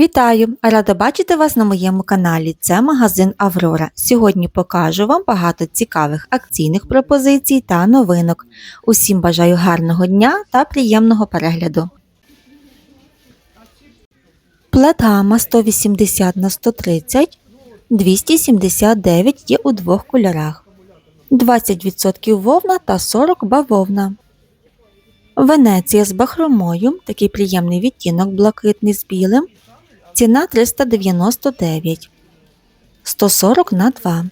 Вітаю! Рада бачити вас на моєму каналі. Це магазин Аврора. Сьогодні покажу вам багато цікавих акційних пропозицій та новинок. Усім бажаю гарного дня та приємного перегляду. Плетгама 180 на 130 279 є у двох кольорах. 20% вовна та 40 бавовна. Венеція з бахромою, такий приємний відтінок блакитний з білим. Ціна 399. 140 на 2.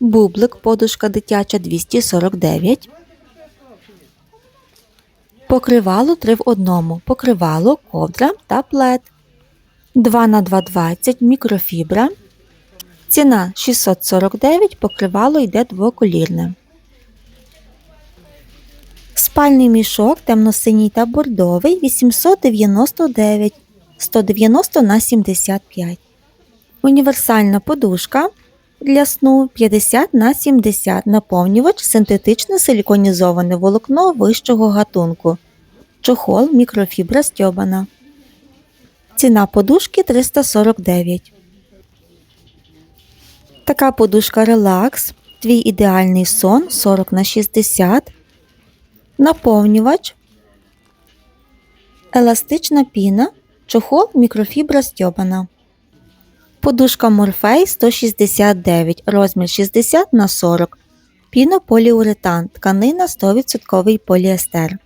Бублик подушка дитяча 249. Покривало 3 в одному. Покривало, ковдра та плед. 2 на 220 мікрофібра. Ціна 649, покривало йде двоколірне. Спальний мішок темно-синій та бордовий 899 190 на 75. Універсальна подушка для сну 50 на 70 наповнювач синтетичне силіконізоване волокно вищого гатунку. Чохол мікрофібра стьобана. Ціна подушки 349. Така подушка релакс. Твій ідеальний сон 40 на 60. Наповнювач. Еластична піна. Чохол мікрофібра стьобана. Подушка Морфей 169, розмір 60 на 40. Пінополіуретан. Тканина 100% поліестер.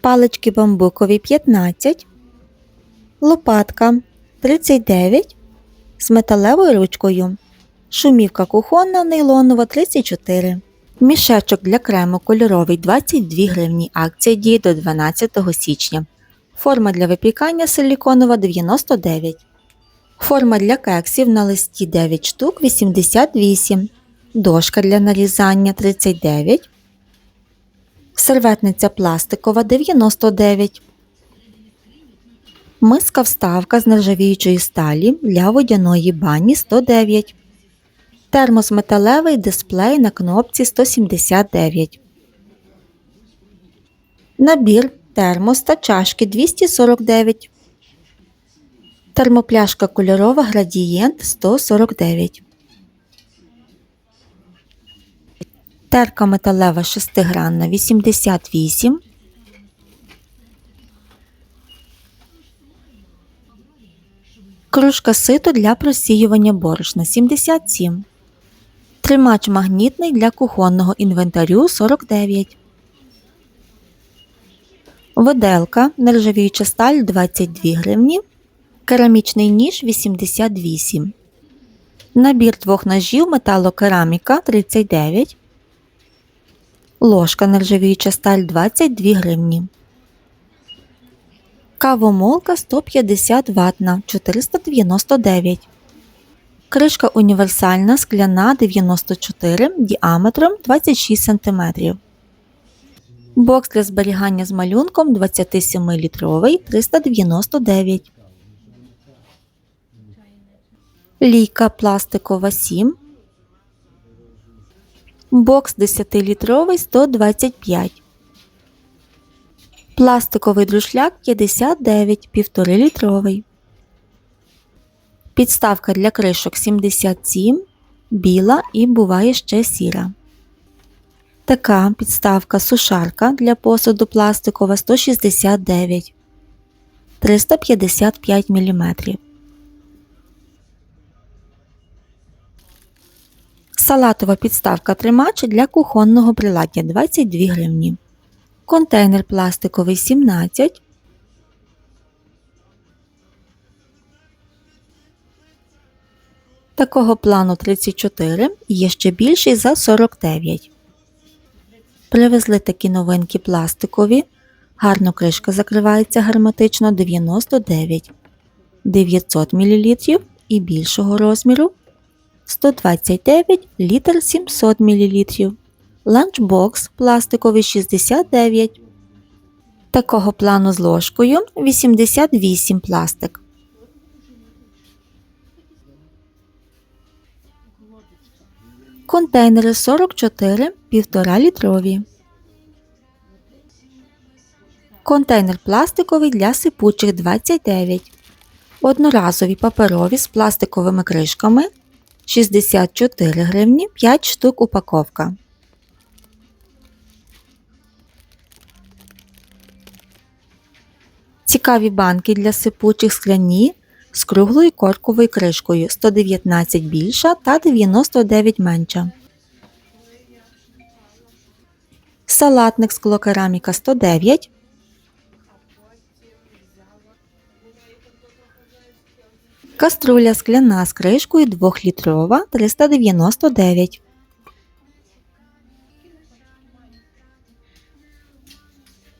Палички бамбукові 15. Лопатка 39 з металевою ручкою. Шумівка кухонна нейлонова 34. Мішечок для крему кольоровий 22 гривні. Акція діє до 12 січня. Форма для випікання силіконова 99. Форма для кексів на листі 9 штук 88. Дошка для нарізання 39. Серветниця пластикова 99. Миска вставка з нержавіючої сталі для водяної бані 109. Термос металевий дисплей на кнопці 179. Набір термос та чашки 249. Термопляшка кольорова градієнт 149. Терка металева шестигранна 88. Кружка ситу для просіювання борошна 77. Тримач магнітний для кухонного інвентарю 49. Виделка нержавіюча сталь 22 гривні. Керамічний ніж 88. Набір двох ножів металокераміка 39. Ложка нержавіюча сталь 22 гривні. Кавомолка 150 ватна 499. Кришка універсальна скляна 94 діаметром 26 см. Бокс для зберігання з малюнком 27-літровий 399. Лійка пластикова 7. Бокс 10-літровий 125. Пластиковий друшляк 59 1,5 літровий. Підставка для кришок 77, біла і буває ще сіра. Така підставка сушарка для посуду пластикова 169 355 мм. Салатова підставка тримач для кухонного приладдя 22 гривні. Контейнер пластиковий 17 Такого плану 34 є ще більший за 49. Привезли такі новинки пластикові. Гарно кришка закривається герметично 99 900 мл і більшого розміру 129 літр 700 мл. Ланчбокс пластиковий 69. Такого плану з ложкою 88 пластик. Контейнери 44 1,5 літрові. Контейнер пластиковий для сипучих 29. Одноразові паперові з пластиковими кришками 64 гривні 5 штук упаковка. Цікаві банки для сипучих скляні з круглою корковою кришкою 119 більша та 99 менша. Салатник склокераміка 109. Каструля скляна з кришкою 2-літрова 399.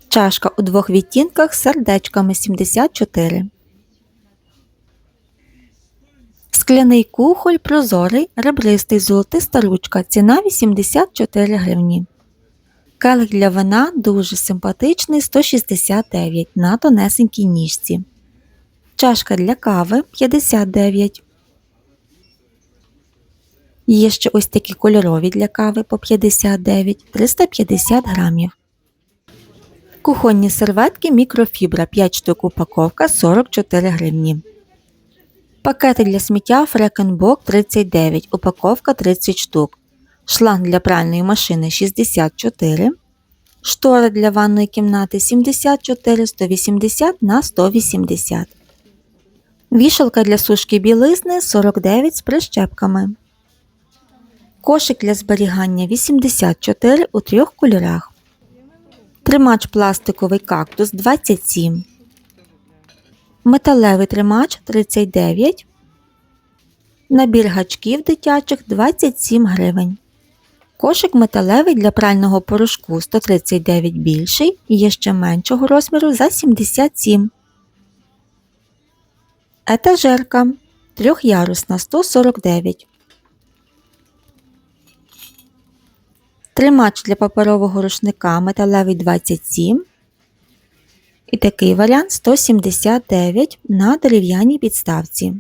Чашка у двох відтінках з сердечками 74. Скляний кухоль прозорий, ребристий золотиста ручка. Ціна 84 гривні. Келих для вина дуже симпатичний 169 на тонесенькій ніжці. Чашка для кави 59. Є ще ось такі кольорові для кави по 59 350 грамів. Кухонні серветки мікрофібра 5 штук упаковка 44 гривні. Пакети для сміття Фрекенбок 39, упаковка 30 штук. Шланг для пральної машини 64. Штори для ванної кімнати 74 180 на 180. Вішалка для сушки білизни 49 з прищепками. Кошик для зберігання 84 у трьох кольорах. Тримач пластиковий кактус 27. Металевий тримач 39. Набір гачків дитячих 27 гривень. Кошик металевий для прального порошку 139 більший і є ще меншого розміру за 77. Етажерка трьохярусна 149. Тримач для паперового рушника металевий 27. І такий варіант 179 на дерев'яній підставці.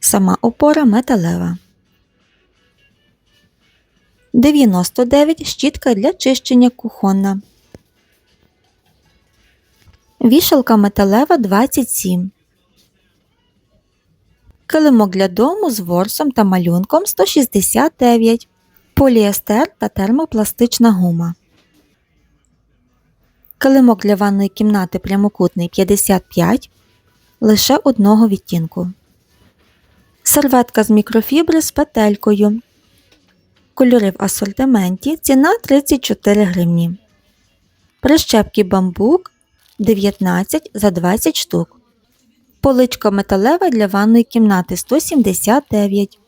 Сама опора металева. 99 щітка для чищення кухонна. Вішалка металева 27. Килимок для дому з ворсом та малюнком 169. Поліестер та термопластична гума. Килимок для ванної кімнати прямокутний 55 лише одного відтінку. Серветка з мікрофібри з петелькою. Кольори в асортименті. Ціна 34 гривні. Прищепки бамбук 19 за 20 штук. Поличка металева для ванної кімнати 179.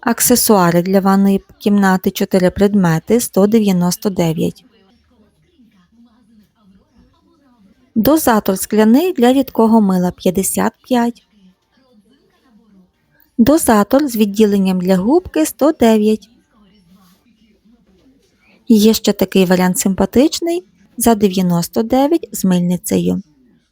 Аксесуари для ванної кімнати 4 предмети 199. Дозатор скляний для рідкого мила 55. Дозатор з відділенням для губки 109. Є ще такий варіант симпатичний за 99 з мильницею.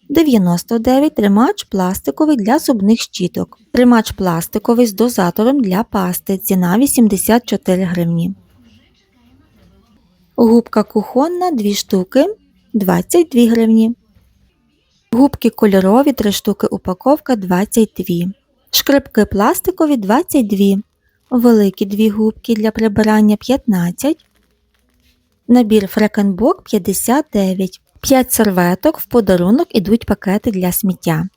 99 тримач пластиковий для зубних щіток. Тримач пластиковий з дозатором для пасти. Ціна 84 гривні. Губка кухонна 2 штуки 22 гривні. Губки кольорові 3 штуки упаковка 22. Шкрипки пластикові 22. Великі 2 губки для прибирання 15. Набір Фрекенбок 59. 5 серветок в подарунок ідуть пакети для сміття.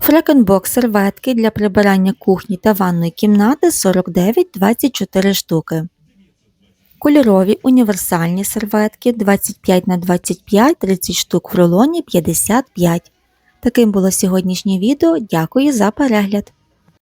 Фрекенбок серветки для прибирання кухні та ванної кімнати 49-24 штуки. Кольорові універсальні серветки 25 на 25 30 штук в рулоні 55. Таким було сьогоднішнє відео. Дякую за перегляд!